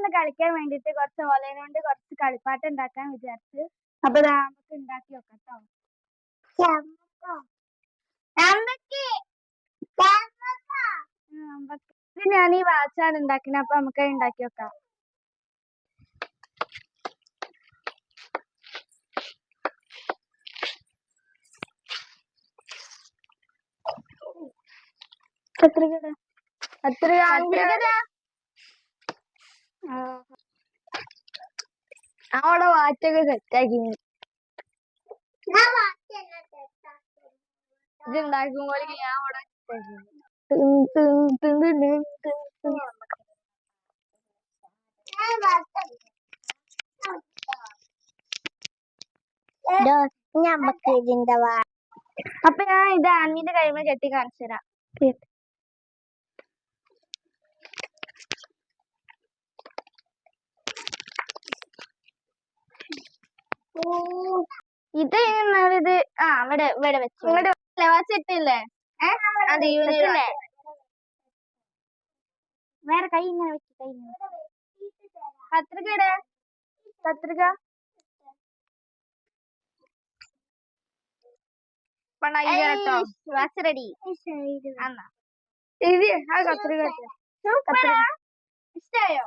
ഇന്ന് കളിക്കാൻ വേണ്ടിട്ട് കുറച്ച് ഓലയും കൊണ്ട് കുറച്ച് കളിപ്പാട്ട് ഉണ്ടാക്കാൻ വിചാരിച്ചു അപ്പൊ നമുക്ക് ഉണ്ടാക്കി നോക്കട്ടോ കേട്ടോ ഇത് ഞാൻ ഈ വാച്ചാണ് ഉണ്ടാക്കുന്നത് അപ്പൊ നമുക്ക് ഉണ്ടാക്കി നോക്കാം. കത്രിക കത്രിക അവിടെ വാച്ചൊക്കെ സെറ്റാക്കി ഇത് ഉണ്ടാക്കുമ്പോഴേക്ക് ഞാൻ അവിടെ ഞമ്മക്ക് ഇതിന്റെ വാ അപ്പൊ ഞാൻ ഇത് അമ്മീന്റെ കൈമ കെട്ടി കാണിച്ചു തരാം ഇത് ഇത് ആ അവിടെ ഇവിടെ വെച്ചു. ഇവിടെ വാച്ചിട്ടില്ലേ അത് യൂണിറ്റില്ലേ വേറെ കൈ ഇങ്ങനെ വെച്ചു കൈ കത്രിക ഇടേ. കത്രിക. കേട്ടോ. Watch ready. എന്നാ. ഇത് ആ കത്രിക ഇഷ്ടായോ?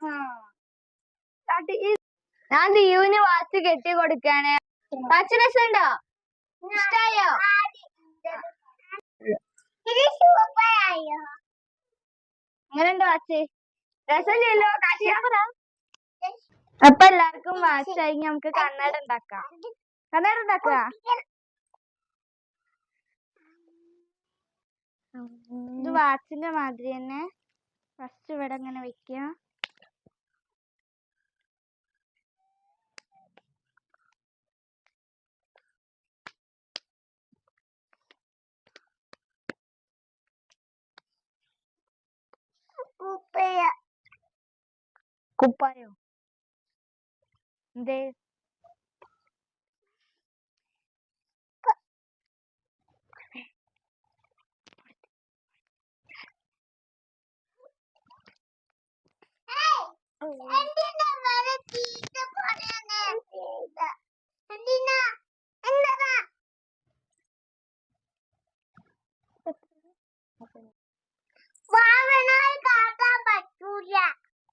ആ. ഞാൻ ദീവിന് വാച്ച് കെട്ടി കൊടുക്കാണ്. വാച്ച് രസമുണ്ടോ ഇഷ്ടായോ? അങ്ങനെയുണ്ട് വാച്ച്? രസമില്ലല്ലോ കാശിയാ. അപ്പൊ എല്ലാവർക്കും വാച്ച് ആയി നമുക്ക് കണ്ണട ഉണ്ടാക്കാം. കണ്ണട ഉണ്ടാക്കുക ഇത് വാച്ചിന്റെ മാതിരി തന്നെ. ഫസ്റ്റ് ഇവിടെ ഇങ്ങനെ വെക്കുക. കുപ്പായോ എന്തേ എന്തിനാ വേറെ ചീത്ത പറയണേ എന്തിനാ എന്താ വാവനായി കാട്ടാൻ പറ്റൂല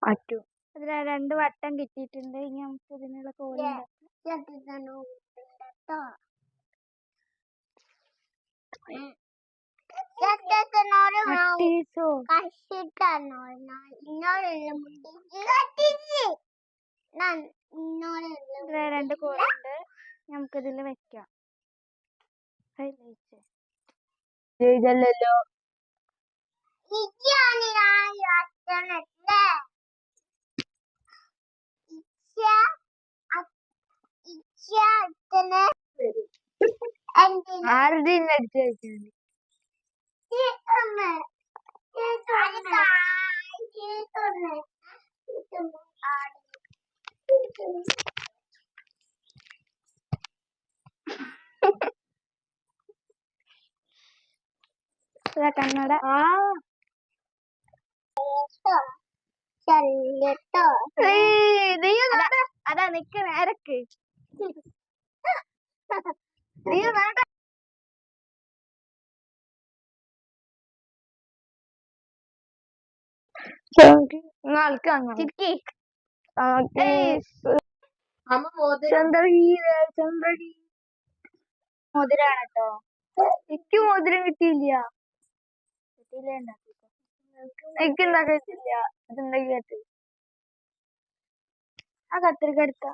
പറ്റൂ അതിൽ രണ്ട് വട്ടം കിട്ടിയിട്ടുണ്ട് ഇനി നമുക്ക് ഇതിനുള്ള കോഴി രണ്ട് കോഴി ഉണ്ട് നമുക്ക് ഇതിൽ വെക്കാം ഇതല്ലല്ലോ വെച്ചാണ് കണ്ണട ആ അതാ- അതാ നിക്ക് നേരക്ക് നീ വേണ്ട. മുതിരാണ് കേട്ടോ എനിക്ക് മോതിരം കിട്ടിയില്ല. കിട്ടിയില്ല എനിക്ക് ഉണ്ടാക്കാൻ കിട്ടില്ല അതുണ്ടാക്കി ആ കത്തിരിക്ക എടുത്ത.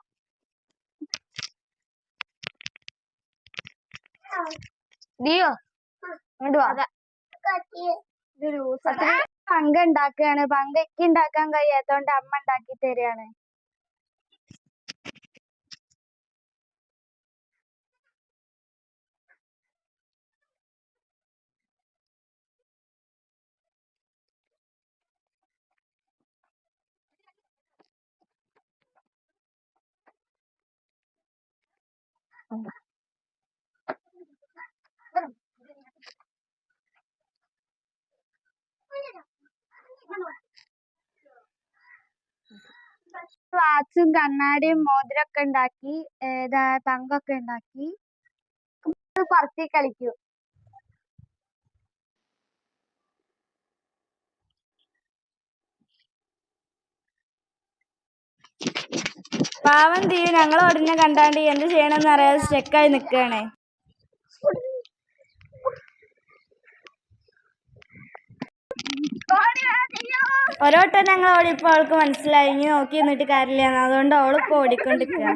ദിയോ ഇങ്ങോട്ട് വാ. പങ്ക ഉണ്ടാക്കുകയാണ് പങ്കയ്ക്ക് ഉണ്ടാക്കാൻ കഴിയാത്തോണ്ട് അമ്മ ഉണ്ടാക്കി തരികയാണ് Thank you. വാച്ചും കണ്ണാടിയും മോതിരൊക്കെ ഉണ്ടാക്കി തങ്കൊക്കെ ഉണ്ടാക്കി. പറത്തി കളിക്കും. പാവം തീ ഞങ്ങൾ ഉടനെ കണ്ടാണ്ട് എന്ത് ചെയ്യണമെന്ന് അറിയാതെ സ്റ്റെക്കായി നിൽക്കുകയാണ് ഒരോട്ടം ഞങ്ങൾ ഓടിയപ്പോൾ അവൾക്ക് മനസ്സിലായി. ഇനി നോക്കി നിന്നിട്ട് കാര്യമില്ല അതുകൊണ്ട് അവളിപ്പോ ഓടിക്കൊണ്ടിരിക്കുക